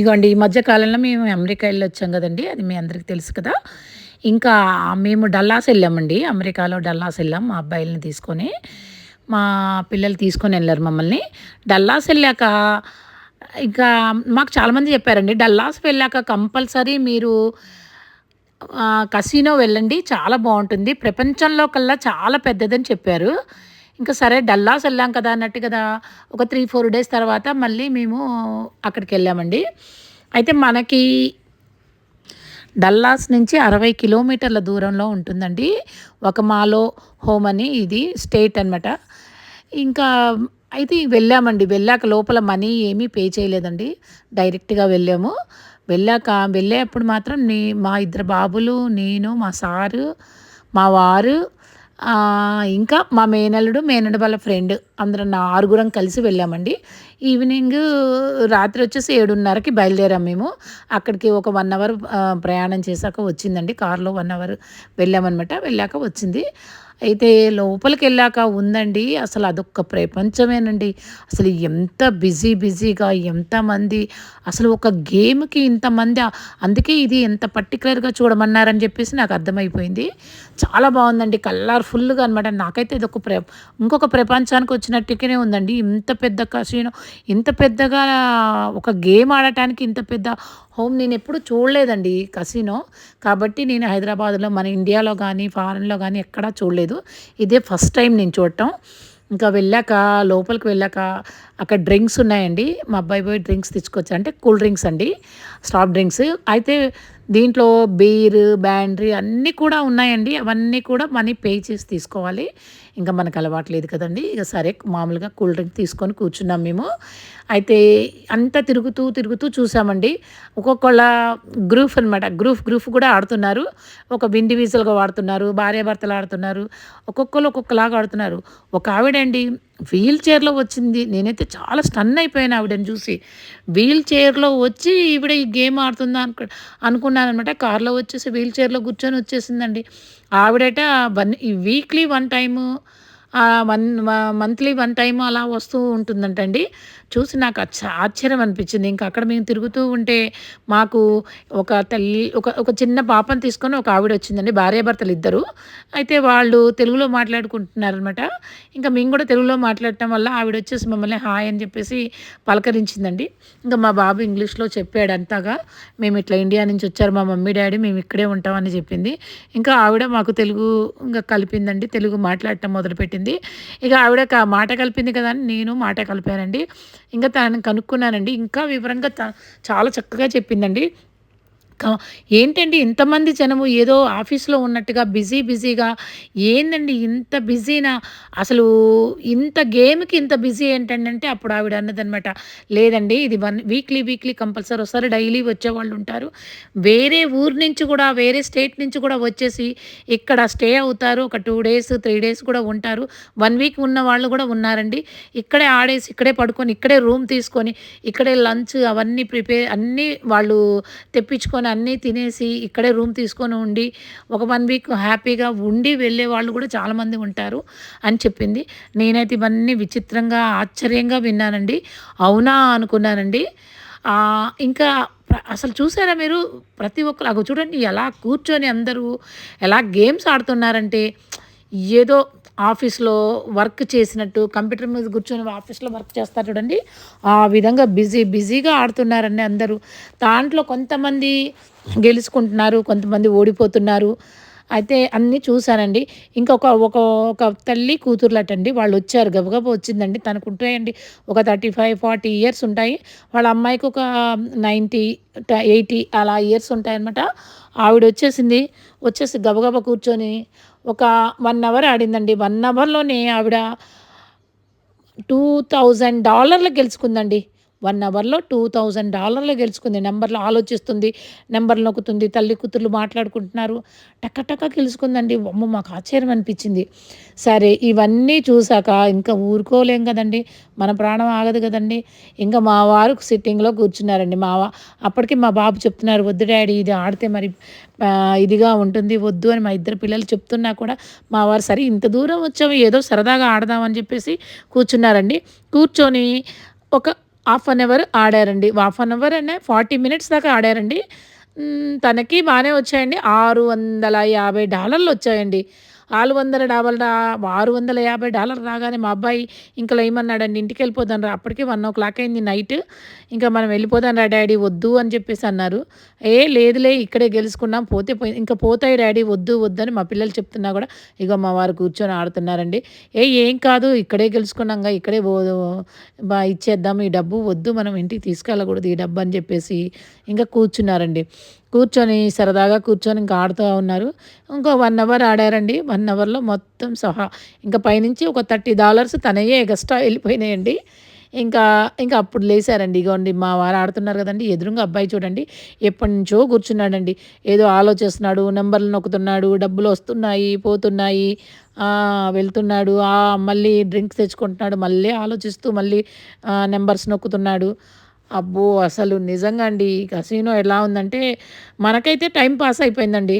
ఇగోండి ఈ మధ్యకాలంలో మేము అమెరికా వెళ్ళి వచ్చాం కదండి అది మీ అందరికీ తెలుసు కదా. ఇంకా మేము డల్లాస్ వెళ్ళామండి అమెరికాలో డల్లాస్ వెళ్ళాం మా అబ్బాయిలని తీసుకొని మా పిల్లలు తీసుకొని వెళ్ళారు మమ్మల్ని. డల్లాస్ వెళ్ళాక ఇంకా మాకు చాలామంది చెప్పారండి డల్లాస్ వెళ్ళాక కంపల్సరీ మీరు కసినో వెళ్ళండి చాలా బాగుంటుంది ప్రపంచంలో కల్లా చాలా పెద్దదని చెప్పారు. ఇంకా సరే డల్లాస్ వెళ్ళాం కదా అన్నట్టు కదా ఒక త్రీ ఫోర్ డేస్ తర్వాత మళ్ళీ మేము అక్కడికి వెళ్ళామండి. అయితే మనకి డల్లాస్ నుంచి అరవై కిలోమీటర్ల దూరంలో ఉంటుందండి. ఒక మాలో హోమ్ అని ఇది స్టేట్ అనమాట ఇంకా అయితే వెళ్ళామండి. వెళ్ళాక లోపల మనీ ఏమీ పే చేయలేదండి. డైరెక్ట్గా వెళ్ళాము. వెళ్ళాక వెళ్ళేప్పుడు మాత్రం నీ మా ఇద్దరు బాబులు నేను మా సారు మా వారు ఇంకా మా మేనల్లుడు మేనడు వాళ్ళ ఫ్రెండ్ అందరం ఆరుగురం కలిసి వెళ్ళామండి. ఈవినింగ్ రాత్రి వచ్చేసి ఏడున్నరకి బయలుదేరాం మేము. అక్కడికి ఒక వన్ అవర్ ప్రయాణం చేశాక వచ్చిందండి. కారులో వన్ అవర్ వెళ్ళామన్నమాట. వెళ్ళాక వచ్చింది. అయితే లోపలికి వెళ్ళాక ఉందండి. అసలు అదొక్క ప్రపంచమేనండి. అసలు ఎంత బిజీ బిజీగా ఎంతమంది అసలు ఒక గేమ్కి ఇంతమంది అందుకే ఇది ఎంత పర్టికులర్గా చూడమన్నారని చెప్పేసి నాకు అర్థమైపోయింది. చాలా బాగుందండి. కలర్ఫుల్గా అనమాట నాకైతే ఇది ఒక ప్ర ఇంకొక ప్రపంచానికి వచ్చినట్టుగానే ఉందండి. ఇంత పెద్ద కసినో ఇంత పెద్దగా ఒక గేమ్ ఆడటానికి ఇంత పెద్ద హోమ్ నేను ఎప్పుడు చూడలేదండి కసినో. కాబట్టి నేను హైదరాబాద్లో మన ఇండియాలో కానీ ఫారెన్లో కానీ ఎక్కడా చూడలేదు. ఇదే ఫస్ట్ టైం నేను చూడటం. ఇంకా వెళ్ళాక లోపలికి వెళ్ళాక అక్కడ డ్రింక్స్ ఉన్నాయండి. మా అబ్బాయి పోయి డ్రింక్స్ తెచ్చుకోవచ్చు అంటే కూల్ డ్రింక్స్ అండి. Stop drinks. అయితే దీంట్లో బీర్ బ్యాండ్రీ అన్నీ కూడా ఉన్నాయండి. అవన్నీ కూడా మనీ పే చేసి తీసుకోవాలి. ఇంకా మనకు అలవాటు లేదు కదండి. ఇక సరే మామూలుగా కూల్ డ్రింక్ తీసుకొని కూర్చున్నాం మేము. అయితే అంతా తిరుగుతూ తిరుగుతూ చూసామండి. ఒక్కొక్కళ్ళ గ్రూప్ అనమాట గ్రూప్ గ్రూప్ కూడా ఆడుతున్నారు. ఒక ఇండివిజువల్గా వాడుతున్నారు భార్యాభర్తలు ఆడుతున్నారు. ఒక్కొక్కరు ఒక్కొక్కలాగా ఆడుతున్నారు. ఒక ఆవిడండి వీల్ చైర్లో వచ్చింది. నేనైతే చాలా స్టన్ అయిపోయాను ఆవిడని చూసి. వీల్ చైర్లో వచ్చి ఈవిడ ఈ గేమ్ ఆడుతుందా అనుకు అనుకున్నాను అనమాట కార్లో వచ్చేసి వీల్ చైర్లో కూర్చొని వచ్చేసిందండి. ఆవిడట one weekly one time one monthly one time అలా వస్తూ ఉంటుందంటండి. చూసి నాకు ఆశ్చర్యం అనిపించింది. ఇంకా అక్కడ మేము తిరుగుతూ ఉంటే మాకు ఒక తల్లి ఒక ఒక చిన్న పాపను తీసుకొని ఒక ఆవిడ వచ్చిందండి. భార్యాభర్తలు ఇద్దరు. అయితే వాళ్ళు తెలుగులో మాట్లాడుకుంటున్నారనమాట ఇంకా మేము కూడా తెలుగులో మాట్లాడటం వల్ల ఆవిడ వచ్చేసి మమ్మల్ని హాయ్ అని చెప్పేసి పలకరించిందండి. ఇంకా మా బాబు ఇంగ్లీష్లో చెప్పాడంతగా మేము ఇట్లా ఇండియా నుంచి వచ్చారు మా మమ్మీ డాడీ మేము ఇక్కడే ఉంటామని చెప్పింది. ఇంకా ఆవిడ మాకు తెలుగు ఇంకా కలిపిందండి. తెలుగు మాట్లాడటం మొదలుపెట్టింది. ఇక ఆవిడ మాట కలిపింది కదా అని నేను మాట కలిపానండి. ఇంకా తనని కనుక్కున్నానండి. ఇంకా వివరంగా చాలా చక్కగా చెప్పిందండి. ఏంటండి ఇంతమంది జనము ఏదో ఆఫీస్లో ఉన్నట్టుగా బిజీ బిజీగా ఏందండి ఇంత బిజీనా? అసలు ఇంత గేమ్కి ఇంత బిజీ ఏంటంటే అప్పుడు ఆవిడ అన్నదనమాట లేదండి ఇది వన్ వీక్లీ వీక్లీ కంపల్సరీ వస్తారు డైలీ వచ్చేవాళ్ళు ఉంటారు. వేరే ఊరు నుంచి కూడా వేరే స్టేట్ నుంచి కూడా వచ్చేసి ఇక్కడ స్టే అవుతారు ఒక టూ డేస్ త్రీ డేస్ కూడా ఉంటారు. వన్ వీక్ ఉన్న వాళ్ళు కూడా ఉన్నారండి. ఇక్కడే ఆడేసి ఇక్కడే పడుకొని ఇక్కడే రూమ్ తీసుకొని ఇక్కడే లంచ్ అవన్నీ ప్రిపేర్ అన్నీ వాళ్ళు తెప్పించుకొని అన్నీ తినేసి ఇక్కడే రూమ్ తీసుకొని ఉండి ఒక వన్ వీక్ హ్యాపీగా ఉండి వెళ్ళే వాళ్ళు కూడా చాలామంది ఉంటారు అని చెప్పింది. నేనైతే ఇవన్నీ విచిత్రంగా ఆశ్చర్యంగా విన్నానండి. అవునా అనుకున్నానండి. ఇంకా అసలు చూసారా మీరు? ప్రతి ఒక్కరు అగ చూడండి ఎలా కూర్చొని అందరూ ఎలా గేమ్స్ ఆడుతున్నారంటే ఏదో ఆఫీస్లో వర్క్ చేసినట్టు కంప్యూటర్ మీద కూర్చొని ఆఫీస్లో వర్క్ చేస్తారు చూడండి. ఆ విధంగా బిజీ బిజీగా ఆడుతున్నారండి అందరూ. దాంట్లో కొంతమంది గెలుచుకుంటున్నారు కొంతమంది ఓడిపోతున్నారు. అయితే అన్నీ చూశానండి. ఇంకొక ఒక ఒక తల్లి కూతుర్లటండి. వాళ్ళు వచ్చారు గబగబ వచ్చిందండి. తనకు ఉంటాయండి ఒక థర్టీ ఫైవ్ ఫార్టీ ఇయర్స్ ఉంటాయి. వాళ్ళ అమ్మాయికి ఒక నైంటీ ఎయిటీ అలా ఇయర్స్ ఉంటాయన్నమాట. ఆవిడ వచ్చేసింది. వచ్చేసి గబగబ కూర్చొని ఒక వన్ అవర్ ఆడిందండి. వన్ అవర్లోనే ఆవిడ టూ థౌజండ్ డాలర్లు గెలుచుకుందండి. వన్ అవర్లో టూ థౌజండ్ డాలర్లు గెలుచుకుంది. నెంబర్లు ఆలోచిస్తుంది నెంబర్లు నొక్కుతుంది తల్లి కూతుర్లు మాట్లాడుకుంటున్నారు. టక్కటక్క గెలుచుకుందండి. అమ్మ మాకు ఆశ్చర్యం అనిపించింది. సరే ఇవన్నీ చూసాక ఇంకా ఊరుకోలేం కదండి. మన ప్రాణం ఆగదు కదండి. ఇంకా మా వారు సిట్టింగ్లో కూర్చున్నారండి. మా అప్పటికి మా బాబు చెప్తున్నారు వద్దు డాడీ ఇది ఆడితే మరి ఇదిగా ఉంటుంది వద్దు అని మా ఇద్దరు పిల్లలు చెప్తున్నా కూడా మా వారు సరే ఇంత దూరం వచ్చాము ఏదో సరదాగా ఆడదామని చెప్పేసి కూర్చున్నారండి. కూర్చొని ఒక హాఫ్ అన్ అవర్ ఆడారండి. హాఫ్ అన్ అవర్ అనే ఫార్టీ మినిట్స్ దాకా ఆడారండి. తనకి బాగానే వచ్చాయండి. ఆరు వందల యాభై డాలర్లు వచ్చాయండి. నాలుగు వందల డాబల్ ఆరు వందల యాభై డాలర్ రాగానే మా అబ్బాయి ఇంకా లేమన్నాడండి ఇంటికి వెళ్ళిపోదాం రా అప్పటికే వన్ ఓ క్లాక్ అయింది నైట్. ఇంకా మనం వెళ్ళిపోదాం రా డాడీ వద్దు అని చెప్పేసి అన్నారు. ఏ లేదులే ఇక్కడే గెలుచుకున్నాం పోతే పోయి ఇంకా పోతాయి డాడీ వద్దు వద్దని మా పిల్లలు చెప్తున్నా కూడా ఇగో మా వారు కూర్చొని ఆడుతున్నారండి. ఏ ఏం కాదు ఇక్కడే గెలుచుకున్నాంగా ఇక్కడే పో బా ఇచ్చేద్దాం ఈ డబ్బు వద్దు మనం ఇంటికి తీసుకెళ్ళకూడదు ఈ డబ్బు అని చెప్పేసి ఇంకా కూర్చున్నారండి. కూర్చొని సరదాగా కూర్చొని ఇంకా ఆడుతూ ఉన్నారు. ఇంకో వన్ అవర్ ఆడారండి. వన్ అవర్లో మొత్తం సహా. ఇంకా పైనుంచి ఒక థర్టీ డాలర్స్ తనయే ఎగస్ట్రా వెళ్ళిపోయినాయండి. ఇంకా ఇంకా అప్పుడు లేసారండి. ఇగోండి మా వారు ఆడుతున్నారు కదండి. ఎదురుగా అబ్బాయి చూడండి. ఎప్పటి నుంచో కూర్చున్నాడండి. ఏదో ఆలోచిస్తున్నాడు నెంబర్లు నొక్కుతున్నాడు డబ్బులు వస్తున్నాయి పోతున్నాయి. వెళ్తున్నాడు. మళ్ళీ డ్రింక్స్ తెచ్చుకుంటున్నాడు. మళ్ళీ ఆలోచిస్తూ మళ్ళీ నెంబర్స్ నొక్కుతున్నాడు. అబ్బో అసలు నిజంగా అండి. కసినో ఎలా ఉందంటే మనకైతే టైం పాస్ అయిపోయిందండి.